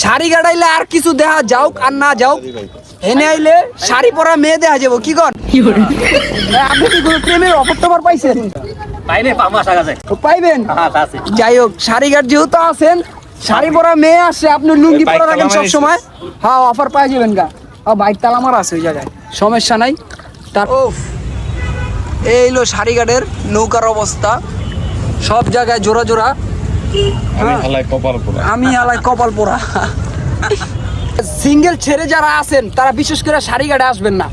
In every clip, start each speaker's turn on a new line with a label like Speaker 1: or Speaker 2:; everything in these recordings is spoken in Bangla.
Speaker 1: শাড়ি গাড়াইলে আর কিছু দেখা যাওক আর না যাওক এনে আইলে শাড়ি পরা মেয়ে দেখা যাব কি কর? আপনি কি কোনো প্রেমের অফার টফার পাইছেন? পাইবেন?
Speaker 2: হ্যাঁ
Speaker 1: যাই হোক শাড়ি গাট যেহেতু আছেন শাড়ি পরা মেয়ে আসছে আপনি লুঙ্গি পরা রাখেন
Speaker 2: তালা
Speaker 1: সব সময় হ্যাঁ অফার পাই যাবেন গা। ও বাইক তালা মারা আছে ওই জায়গায় সমস্যা নাই। তার ও এই হলো শাড়ি গাটের নৌকার অবস্থা। সব জায়গায় জোড়া জোড়া।
Speaker 3: আমি হালাই কপাল পোড়া।
Speaker 1: আমি আলাই কপাল পোড়া। সিঙ্গেল ছেড়ে যারা আছেন তারা বিশেষ করে শাড়ি গাড়ে আসবেন না।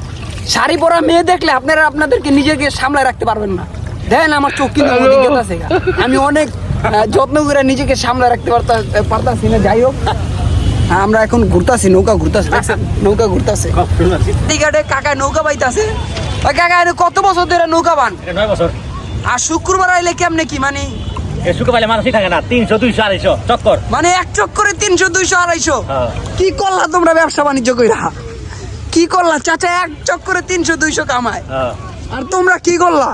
Speaker 1: শাড়ি পরা মেয়ে দেখলে আপনারা আপনাদেরকে নিজেকে সামলায় রাখতে পারবেন না। দেখেন আমার চোখ কিন্তু। আমি অনেক যত্ন করে নিজেকে সামলায় রাখতে পারতা পারতাছি না যাই হোক। হ্যাঁ, আমরা এখন ঘুরতাছি নৌকা ঘুরতাছি নৌকা ঘুরতাছে। ঘাটে কাকা নৌকা পাইতাছে। কাকা কত বছর ধরে নৌকা বান?
Speaker 2: এটা নয় বছর।
Speaker 1: আর শুক্রবার আইলে কেমনে কি মানে?
Speaker 2: সুখে পাইলে মানুষই থাকে না তিনশো দুইশো আড়াইশো চক্কর।
Speaker 1: মানে এক চক্করে তিনশো দুইশো আড়াইশো?
Speaker 2: হ্যাঁ।
Speaker 1: কি করলা তোমরা ব্যবসা বাণিজ্য কইরা? কি করলা? চাচা এক চক্করে তিনশো দুইশো কামায়।
Speaker 2: হ্যাঁ।
Speaker 1: আর তোমরা কি করলা?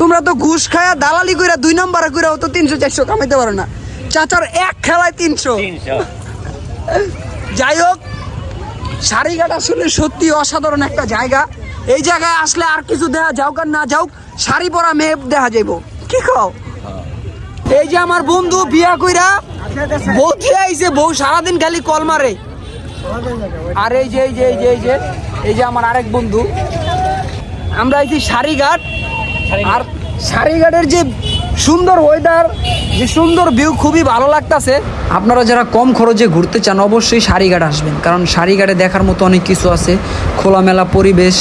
Speaker 1: তোমরা তো ঘুষ খায়া দালালি কইরা দুই নম্বরে কইরাও তো তিনশো চারশো কামাইতে পারো না। চাচার এক খেলায় তিনশো।
Speaker 2: তিনশো।
Speaker 1: যাই হোক সারিঘাট আসলে সত্যি অসাধারণ একটা জায়গা। এই জায়গায় আসলে আর কিছু দেখা যাওক আর না যাওক শাড়ি পরা মেয়ে দেখা যাইব। কি খাও এই যে আমার বন্ধু বিয়া কইরা বউ দিয়ে আইছে বউ সারাদিন খালি কল মারে। আর এই যে এই যে এই যে এই যে এই যে আমার আরেক বন্ধু। আমরা আইছি সারিঘাট। আর সারিঘাটের যে সুন্দর ওয়েদার যে সুন্দর ভিউ খুবই ভালো লাগতেছে। আপনারা যারা কম খরচে ঘুরতে চান, অবশ্যই সারিঘাট আসবেন। কারণ সারিঘাটে দেখার মতো অনেক কিছু আছে। খোলামেলা পরিবেশ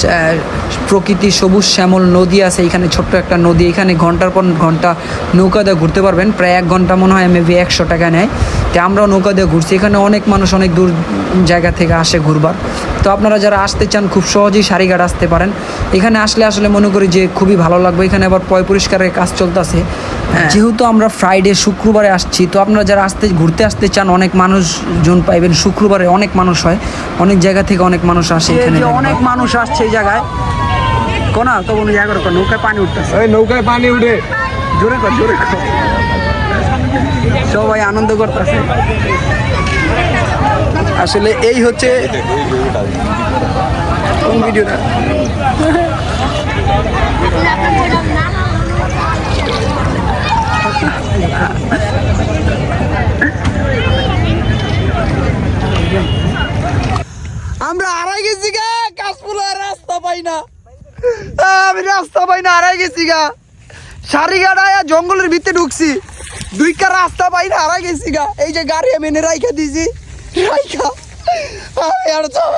Speaker 1: প্রকৃতি সবুজ শ্যামল নদী আছে, এখানে ছোট্ট একটা নদী। এখানে ঘণ্টার পর ঘণ্টা নৌকা দিয়ে ঘুরতে পারবেন। প্রায় এক ঘণ্টা মনে হয় মেবি একশো টাকা নেয়। তো আমরাও নৌকা দিয়ে ঘুরছি। এখানে অনেক মানুষ অনেক দূর জায়গা থেকে আসে ঘুরবার। তো আপনারা যারা আসতে চান খুব সহজেই সারিঘাট আসতে পারেন। এখানে আসলে আসলে মনে করি যে খুবই ভালো লাগবে। এখানে আবার পয় পরিষ্কারের কাজ চলতেছে। যেহেতু আমরা ফ্রাইডে শুক্রবারে আসছি তো আপনারা যারা আসতে ঘুরতে আসতে চান অনেক মানুষজন পাইবেন। শুক্রবারে অনেক মানুষ হয়। অনেক জায়গা থেকে অনেক মানুষ আসে এখানে। অনেক মানুষ আসছে এই জায়গায় কোনা তো কোনো জায়গার নৌকায় পানি উঠতেছে।
Speaker 3: নৌকায় পানি উঠে।
Speaker 1: জোরে কর জোরে কর। সবাই আনন্দ করতেছে। আসলে এই হচ্ছে আমরা আড়াই গেছি গা কাশফুলা রাস্তা পাই না। আমি রাস্তা পাই না, আড়াই গেছি গা। সারি গাড়ায় জঙ্গলের ভিতরে ঢুকছি। দুইটা রাস্তা বাইরে হারা গেছি গা। এই যে গাড়ি আমি এনে রাইখা দিছি। রাইখা। আর যাব